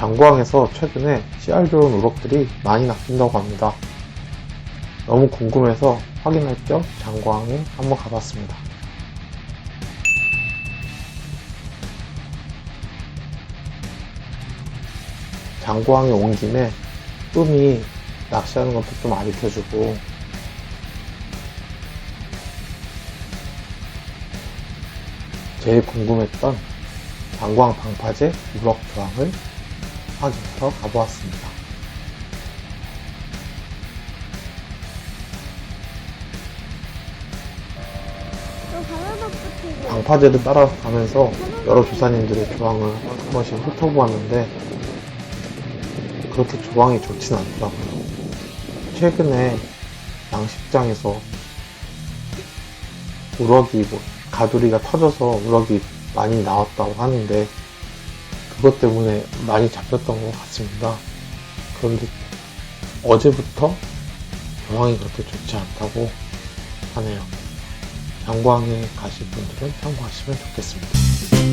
장구항에서 최근에 씨알 좋은 우럭들이 많이 낚인다고 합니다. 너무 궁금해서 확인할 겸 장구항에 한번 가봤습니다. 장구항에 온 김에 뜸이 낚시하는 것도 좀 가르쳐주고 제일 궁금했던 장광 방파제 우럭 조항을 확인하러 가보았습니다. 방파제를 따라가면서 여러 조사님들의 조항을 한 번씩 훑어보았는데 그렇게 조항이 좋진 않더라고요. 최근에 양식장에서 우럭이 뭐 가두리가 터져서 우럭이 많이 나왔다고 하는데 그것 때문에 많이 잡혔던 것 같습니다. 그런데 어제부터 조항이 그렇게 좋지 않다고 하네요. 양광에 가실 분들은 참고하시면 좋겠습니다.